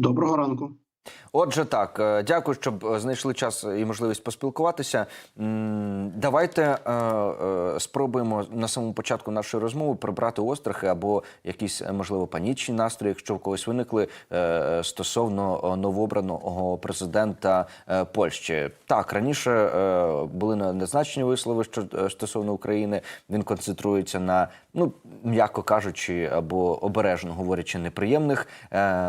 Доброго ранку. Отже, так, е, дякую, щоб е, знайшли час і можливість поспілкуватися. Давайте е, спробуємо на самому початку нашої розмови прибрати острахи або якісь, можливо, панічні настрої, якщо в когось виникли стосовно новообраного президента Польщі. Так, раніше були незначні вислови що стосовно України. Він концентрується на, ну м'яко кажучи, або обережно говорячи, неприємних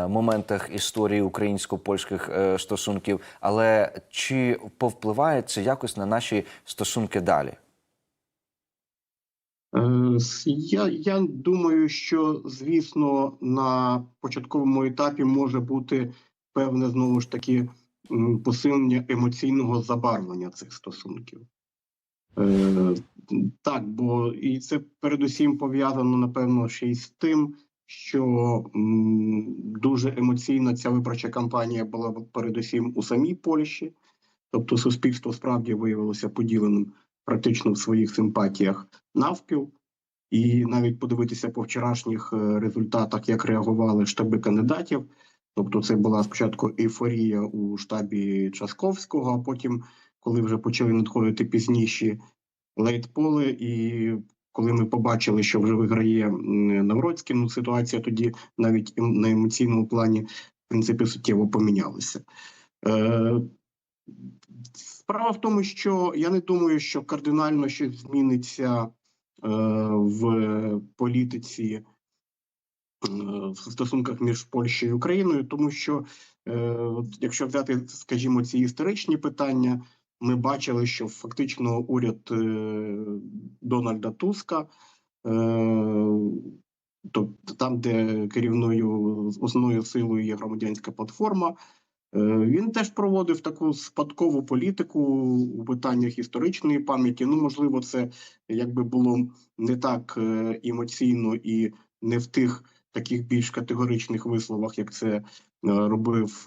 моментах історії українсько-польських е, стосунків. Але чи повпливає це якось на наші стосунки далі? Я, я думаю, що звісно на початковому етапі може бути певне знову ж таки посилення емоційного забарвлення цих стосунків. Е, Так, бо і це передусім пов'язано, напевно, ще й з тим, що дуже емоційна ця виборча кампанія була передусім у самій Польщі, тобто суспільство справді виявилося поділеним практично в своїх симпатіях навпіл, і навіть подивитися по вчорашніх е, результатах, як реагували штаби кандидатів. Тобто, це була спочатку ейфорія у штабі Часковського, а потім, коли вже почали надходити пізніші лейтполи, і коли ми побачили, що вже виграє Навроцький, ну ситуація тоді навіть ем- на емоційному плані в принципі суттєво помінялася. Е, Справа в тому, що я не думаю, що кардинально щось зміниться е, в політиці е, в стосунках між Польщею і Україною, тому що е, якщо взяти, скажімо, ці історичні питання, ми бачили, що фактично уряд е, Дональда Туска, е, тобто там, де керівною основною силою є громадянська платформа. Е, Він теж проводив таку спадкову політику у питаннях історичної пам'яті. Ну, можливо, це якби було не так емоційно і не в тих таких більш категоричних висловах, як це робив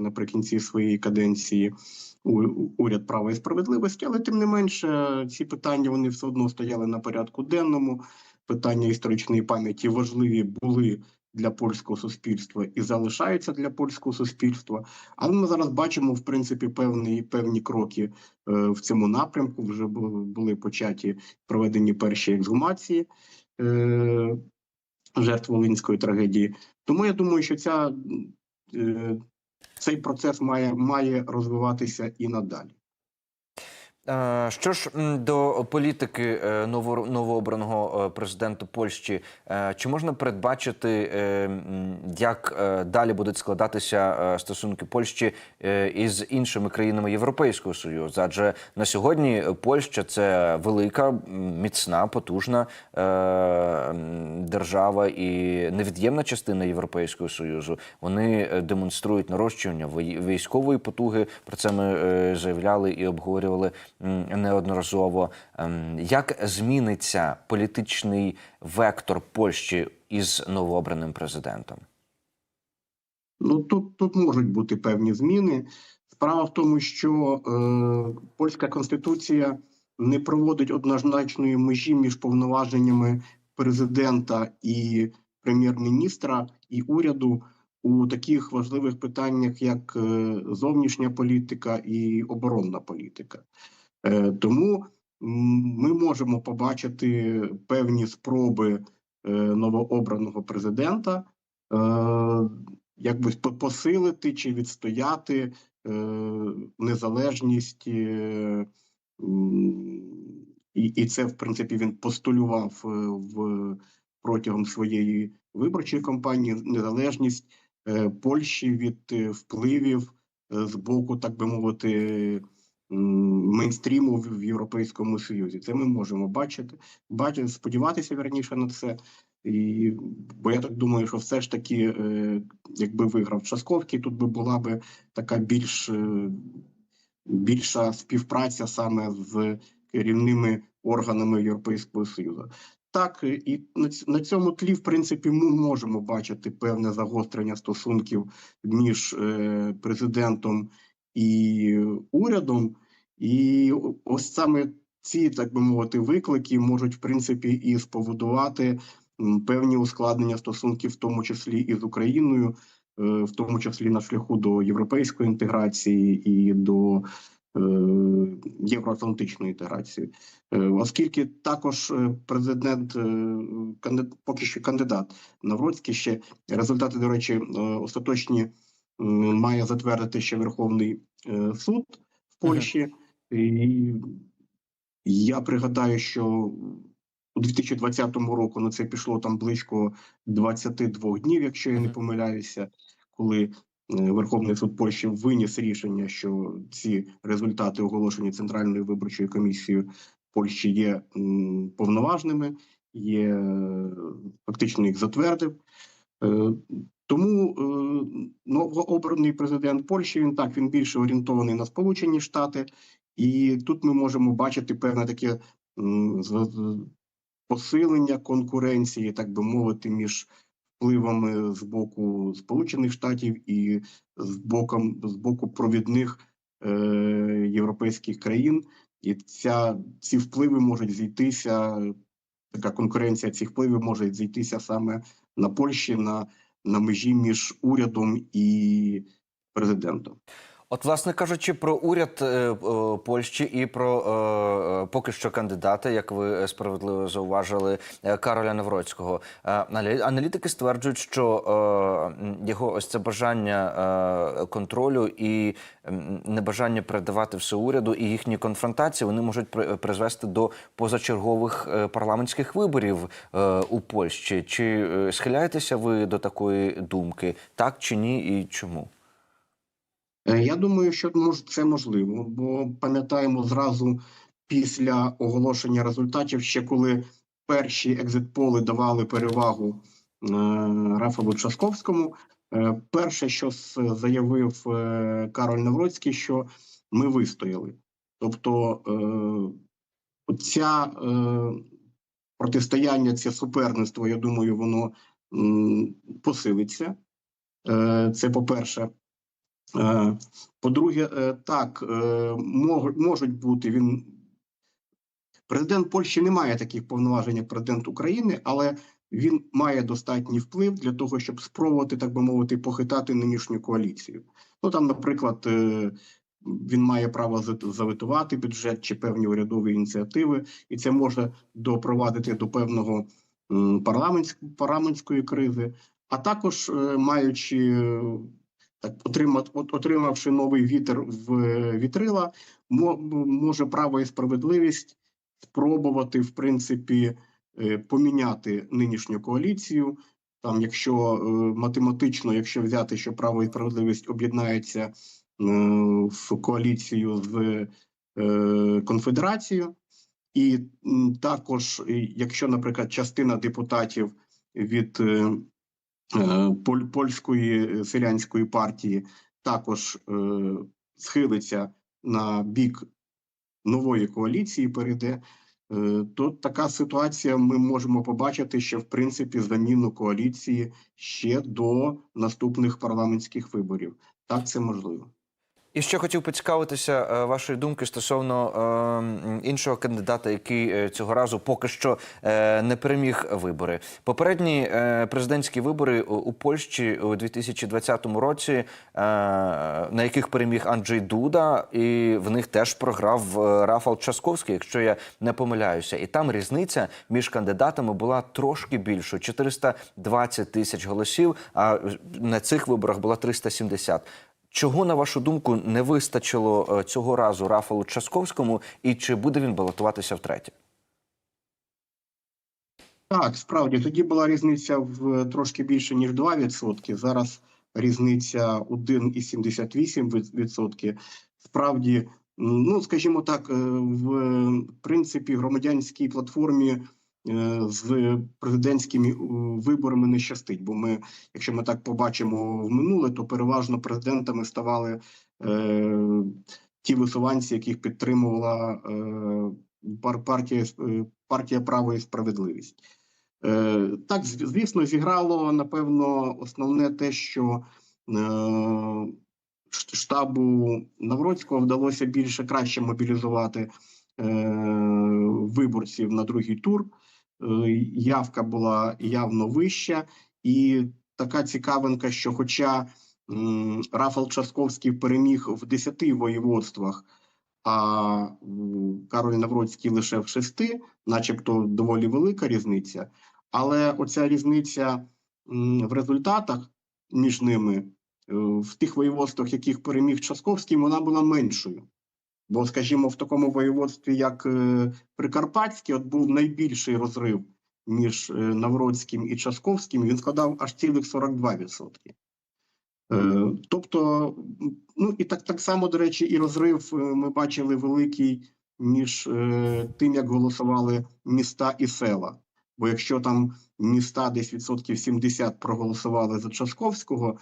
наприкінці своєї каденції уряд права і справедливості. Але тим не менше, ці питання вони все одно стояли на порядку денному. Питання історичної пам'яті важливі були для польського суспільства і залишаються для польського суспільства. Але ми зараз бачимо, в принципі, певні певні кроки е, в цьому напрямку. Вже були початі проведені перші ексгумації е, жертв Волинської трагедії. Тому я думаю, що ця, е, цей процес має, має розвиватися і надалі. Що ж до політики е, ново- новообраного е, президента Польщі, е, чи можна передбачити, як далі будуть складатися стосунки Польщі із іншими країнами Європейського Союзу? Адже на сьогодні Польща це велика, міцна, потужна держава і невід'ємна частина Європейського Союзу. Вони демонструють нарощування вої- військової потуги. Про це ми заявляли і обговорювали неодноразово. Ем, Як зміниться політичний вектор Польщі із новообраним президентом? Ну тут, тут можуть бути певні зміни. Справа в тому, що е, польська конституція не проводить однозначної межі між повноваженнями президента і прем'єр-міністра і уряду у таких важливих питаннях, як е, зовнішня політика і оборонна політика. Е, тому ми можемо побачити певні спроби е, новообраного президента. Е, якби посилити чи відстояти незалежність, і, це, в принципі, він постулював в протягом своєї виборчої кампанії незалежність Польщі від впливів з боку, так би мовити, мейнстріму в, Європейському Союзі. Це ми можемо бачити, бачити, сподіватися верніше на це. І, бо я так думаю, що все ж таки, е, якби виграв Часковський, тут би була би така більш е, більша співпраця саме з керівними органами Європейського Союзу. Так, е, і на цьому тлі, в принципі, ми можемо бачити певне загострення стосунків між президентом і урядом, і ось саме ці, так би мовити, виклики можуть, в принципі, і спровокувати м, певні ускладнення стосунків, в тому числі і з Україною. е, в тому числі на шляху до європейської інтеграції і до е, євроатлантичної інтеграції, Е, оскільки також президент поки що кандидат Навроцький ще результати, до речі, остаточні має затвердити ще Верховний е, суд в Польщі. І я пригадаю, що у 2020 року на це пішло там близько 22 днів, якщо я не помиляюся, коли е, Верховний суд Польщі виніс рішення, що ці результати оголошені Центральною виборчою комісією Польщі є повноважними, є е, фактично їх затвердив. Тому е, новообраний президент Польщі він так він більше орієнтований на Сполучені Штати, і тут ми можемо бачити певне таке посилення конкуренції, так би мовити, між впливами з боку Сполучених Штатів і з боком з боку провідних е, європейських країн. І ця ці впливи можуть зійтися. Така конкуренція цих впливів може зійтися саме на Польщі на, на межі між урядом і президентом. От, власне кажучи, про уряд е, е, Польщі і про е, поки що кандидата, як ви справедливо зауважили, Кароля Навроцького. Е, аналітики стверджують, що його ось це бажання контролю і небажання передавати все уряду, і їхні конфронтації вони можуть при- призвести до позачергових парламентських виборів у Польщі. Чи схиляєтеся ви до такої думки? Так чи ні, і чому? Е, Я думаю, що це можливо, бо пам'ятаємо зразу після оголошення результатів, ще коли перші екзитполи давали перевагу е, Рафалу Часковському. е, Перше, що заявив Кароль Навроцький, що ми вистояли. Тобто е, ця е, протистояння, це суперництво, я думаю, воно посилиться. Це по-перше. Е, По-друге, е, так, е, можуть бути він. Президент Польщі не має таких повноважень, як президент України, але він має достатній вплив для того, щоб спробувати, так би мовити, похитати нинішню коаліцію. Ну там, наприклад, він має право за- заветувати бюджет чи певні урядові ініціативи, і це може допровадити до певного м, парламентської кризи, а також маючи отримавши новий вітер в е, вітрила, може право і справедливість спробувати, в принципі, е, поміняти нинішню коаліцію. Там, якщо е, математично, якщо взяти, що право і справедливість об'єднаються е, в коаліцію з конфедерацією, і також, якщо, наприклад, частина депутатів від поль, польської селянської партії також е, схилиться на бік нової коаліції, перейде, е, то така ситуація ми можемо побачити ще в принципі заміну коаліції ще до наступних парламентських виборів. Так, це можливо. І ще хотів поцікавитися е, вашої думки стосовно е, іншого кандидата, який е, цього разу поки що не переміг вибори. Попередні президентські вибори у, Польщі у 2020 році, на яких переміг Анджей Дуда, і в них теж програв Рафал Часковський, якщо я не помиляюся. І там різниця між кандидатами була трошки більшою 420 тисяч голосів. А на цих виборах була 370. Чого, на вашу думку, не вистачило е, цього разу Рафалу Часковському, і чи буде він балотуватися втретє? Так, справді тоді була різниця в трошки більше ніж 2%. Зараз різниця 1,78%. Справді, ну скажімо так, е, в принципі, громадянській платформі е, з президентськими е, виборами не щастить. Бо ми, якщо ми так побачимо в минуле, то переважно президентами ставали е, ті висуванці, яких підтримувала е, пар- партія, е, партія право і справедливість. Е, Так, звісно, зіграло напевно основне те, що е, штабу Навроцького вдалося більше краще мобілізувати е, виборців на другий тур. Е, Явка була явно вища, і така цікавинка, що хоча Рафал Часковський переміг в 10 воєводствах, а Кароль Навроцький лише в 6, начебто доволі велика різниця. Але оця різниця в результатах між ними е, в тих воєводствах, яких переміг Часковський, вона була меншою. Бо, скажімо, в такому воєводстві, як е, Прикарпатське, от був найбільший розрив між е, Навроцьким і Часковським, він складав аж цілих 42%. Е, Тобто, ну і так, так само, до речі, і розрив ми бачили великий між тим, як голосували міста і села. Бо якщо там міста десь відсотків 70 проголосували за Часковського,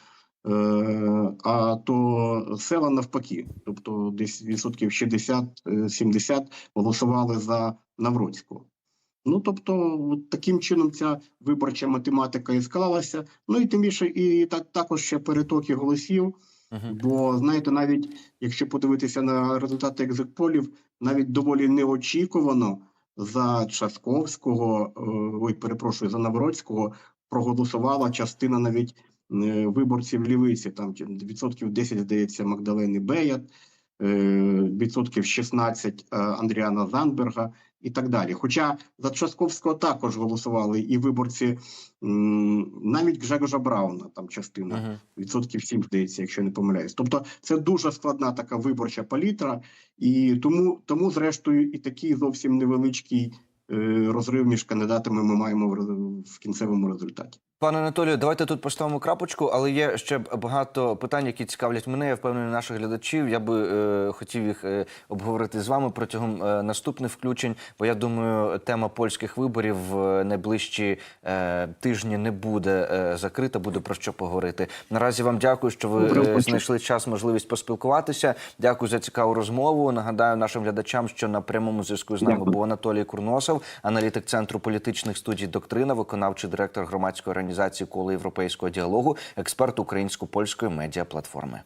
а то села навпаки, тобто десь відсотків 60-70 голосували за Навроцького. Ну тобто, таким чином ця виборча математика і склалася. Ну і тим більше, і так також ще перетоки голосів. Мгм. Бо знаєте, навіть якщо подивитися на результати екзитполів, навіть доволі неочікувано за Часковського, е, ой, перепрошую, за Навроцького проголосувала частина навіть е, виборців лівиці. Там відсотків 10, здається, Магдалени Беят, е, відсотків 16 е, Андріана Занберга і так далі. Хоча за Часковського також голосували і виборці навіть Гжегожа Брауна, там частина Мгм. відсотків 7, здається, якщо не помиляюсь. Тобто це дуже складна така виборча палітра, і тому, тому зрештою, і такий зовсім невеличкий е, розрив між кандидатами ми маємо в кінцевому результаті. Пане Анатолію, давайте тут поставимо крапочку, але є ще багато питань, які цікавлять мене. Я впевнений наших глядачів. Я би е, хотів їх е, обговорити з вами протягом е, наступних включень. Бо я думаю, тема польських виборів в найближчі е, тижні не буде е, закрита. Буде про що поговорити. Наразі вам дякую, що ви Добре, е, знайшли час, можливість поспілкуватися. Дякую за цікаву розмову. Нагадаю нашим глядачам, що на прямому зв'язку з нами був Анатолій Курносов, аналітик центру політичних студій Доктрина, виконавчий директор громадської організації коло європейського діалогу, експерт українсько-польської медіаплатформи.